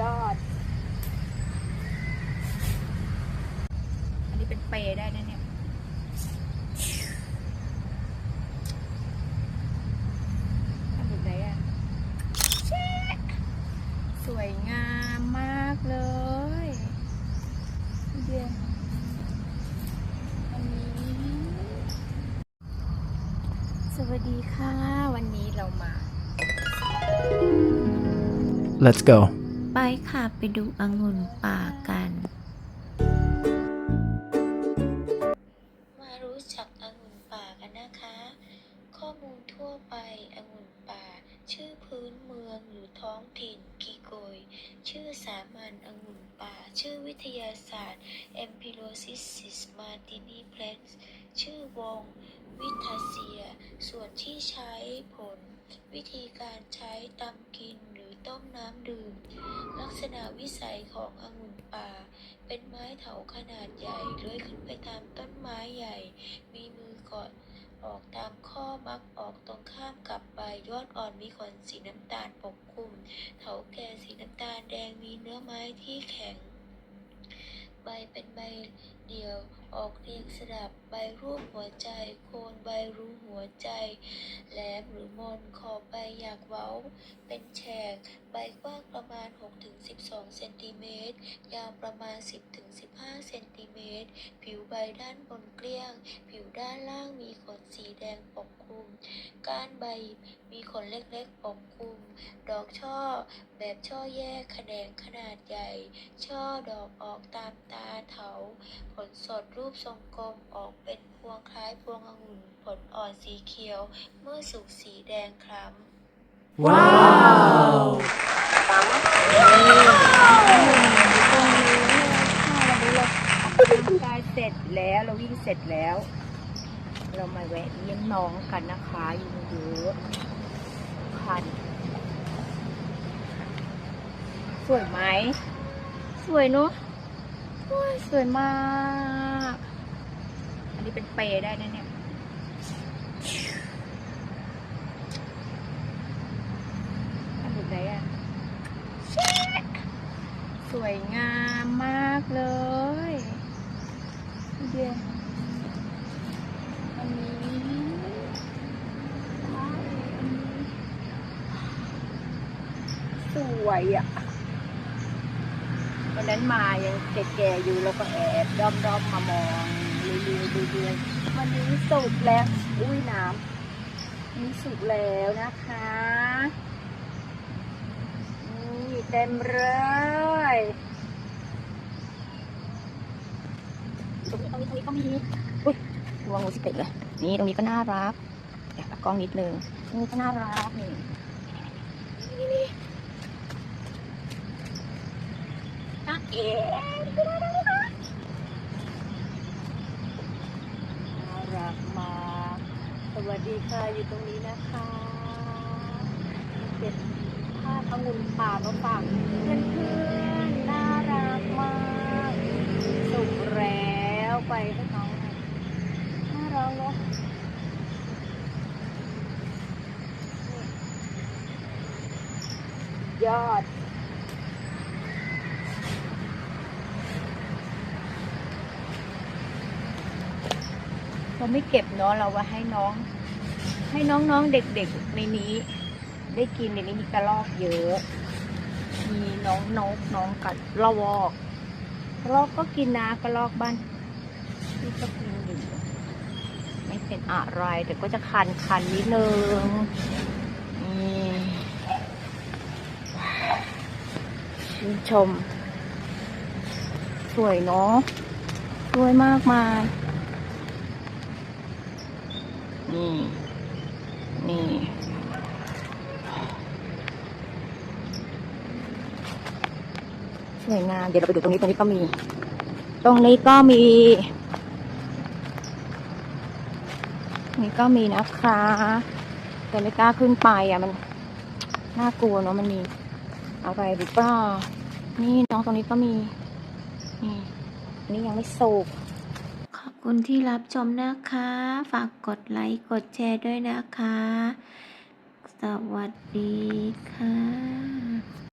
ยอด อันนี้เป็นเปรย์ได้นะเนี่ยทำแบบไหนอะเช็คสวยงามมากเลยเดียวอันนี้สวัสดีค่ะ วันนี้เรามา Let's go. ไปดูองุ่นป่ากัน มารู้จักองุ่นป่ากันนะคะ ข้อมูลทั่วไปองุ่นป่า ชื่อพื้นเมืองหรือท้องถิ่นกีโกย ชื่อสามัญองุ่นป่า ชื่อวิทยาศาสตร์ e m p i r o s i s martiniplex ชื่อวง วิทาเซีย ส่วนที่ใช้ผล วิธีการใช้ตำกิน ต้มน้ำดื่ม ลักษณะวิสัยขององุ่นป่า เป็นไม้เถาขนาดใหญ่เลื้อยขึ้นไปตามต้นไม้ใหญ่ มีมือเกาะออกตามข้อมักออกตรงข้ามกับใบยอดอ่อนมีขนสีน้ำตาลปกคลุม เถาแก่สีน้ำตาลแดงมีเนื้อไม้ที่แข็ง ใบเป็นใบเดียวออกเรียงสลับใบรูปหัวใจ โคนใบรูหัวใจ แหลมหรือมนขอบใบอยากเว้า เป็นแฉก ใบกว้างประมาณ 6-12 เซนติเมตร ยาวประมาณ 10-15 เซนติเมตร ผิวใบด้านบนเกลี้ยง ผิวด้านล่างมีขนสีแดงปกคลุม ก้านใบมีขนเล็กๆปกคลุม ดอกช่อ แบบช่อแยกแขนงขนาดใหญ่ ช่อดอกออกตามตาเถา ผลสดรูปทรงกลมออกเป็นพวงคล้ายพวงองุ่น ผลอ่อนสีเขียว เมื่อสุกสีแดงคล้ำ Wow! ตรงนี้ค่ะวันนี้เราออกกำลังกายเสร็จแล้วเราวิ่งเสร็จแล้ว เรามาแวะเยี่ยมน้องกันนะคะยุงเยอะคันสวยไหม สวยเนอะโอ้ย สวยมาก อันนี้เป็นเปรย์ได้นะเนี่ยทำแบบไหนอะสวยงามมากเลยเดี๋ยวอันนี้สวยอะ วันนั้นมายังแก่ๆอยู่แล้วก็แอบด้อมๆมามองรีวิวดูเดือนวันนี้สุกแล้ว อุ้ยน้ำนี่สุกแล้วนะคะนี่เต็มเลยตรงนี้ตรงนี้ตรงนี้ก็มีอุ้ยระวังงูสิเป็ดเลยนี่ตรงนี้ก็น่ารักเดี๋ยวตัดกล้องนิดนึงตรงนี้ก็น่ารักนี่นี่นี่อะเอ๋ น่ารักมากสวัสดีค่ะอยู่ตรงนี้นะคะเป็นภาพองุ่นป่ามาฝากเพื่อนๆน่ารักมากสุกแล้วไปให้น้องหน่ารักเนาะยอด เราไม่เก็บเนาะเราว่าให้น้อง ให้น้องๆเด็กๆในนี้ ได้กินในนี้มีกระรอกเยอะ มีน้องนกน้องกัดระวอกกระรอกก็กินนะกระรอกบ้านที่ก็กินอยู่ไม่เป็นอะไรแต่ก็จะคันคันนิดนึงนี่ชื่นชม สวยเนาะสวยมากมาย นี่ นี่ สวยงาม เดี๋ยวเราไปดูตรงนี้ ตรงนี้ก็มี ตรงนี้ก็มี นี้ก็มีนะคะ แต่ไม่กล้าขึ้นไปอะ มัน น่ากลัวเนาะ มันมีอะไรหรือเปล่า นี่น้องตรงนี้ก็มี นี่ อันนี้ยังไม่สุก คุณที่รับชมนะคะ ฝากกดไลค์กดแชร์ด้วยนะคะ สวัสดีค่ะ